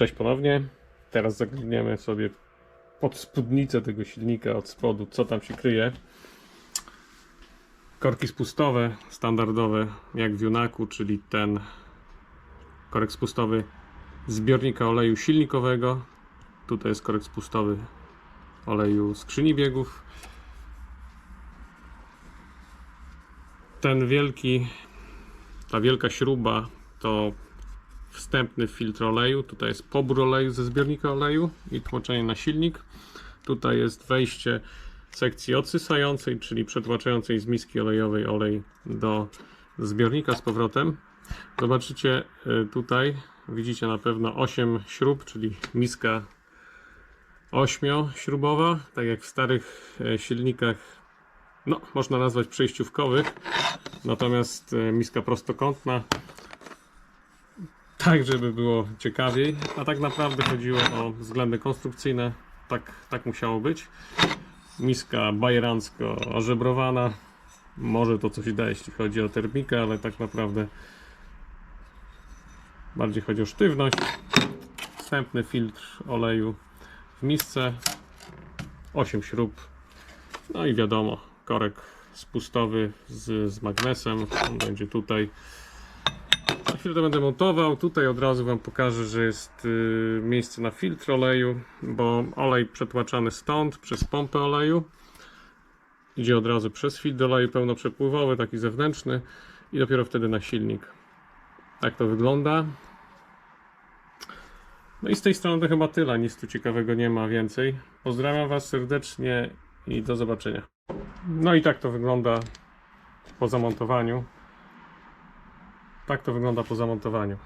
Cześć ponownie. Teraz zaglądniemy sobie pod spódnicę tego silnika od spodu, co tam się kryje. Korki spustowe, standardowe, jak w Junaku, czyli ten korek spustowy zbiornika oleju silnikowego. Tutaj jest korek spustowy oleju skrzyni biegów. Ten wielki, ta wielka śruba to wstępny filtr oleju. Tutaj jest pobór oleju ze zbiornika oleju i tłoczenie na silnik. Tutaj jest wejście sekcji odsysającej, czyli przetłaczającej z miski olejowej olej do zbiornika z powrotem. Zobaczycie y, tutaj, widzicie na pewno 8 śrub, czyli miska 8-śrubowa, tak jak w starych e, silnikach, no można nazwać przejściówkowych, natomiast e, miska prostokątna, tak żeby było ciekawiej, a tak naprawdę chodziło o względy konstrukcyjne, tak, tak musiało być. Miska bajerancko ożebrowana, może to coś da jeśli chodzi o termikę, ale tak naprawdę bardziej chodzi o sztywność. Wstępny filtr oleju w misce, 8 śrub, no i wiadomo, korek spustowy z, z magnesem, on będzie tutaj. Chwilę będę montował, tutaj od razu Wam pokażę, że jest y, miejsce na filtr oleju, bo olej przetłaczany stąd przez pompę oleju idzie od razu przez filtr oleju pełnoprzepływowy, taki zewnętrzny i dopiero wtedy na silnik. Tak to wygląda. No i z tej strony to chyba tyle, nic tu ciekawego nie ma więcej. Pozdrawiam Was serdecznie i do zobaczenia. No i tak to wygląda po zamontowaniu. Tak to wygląda po zamontowaniu.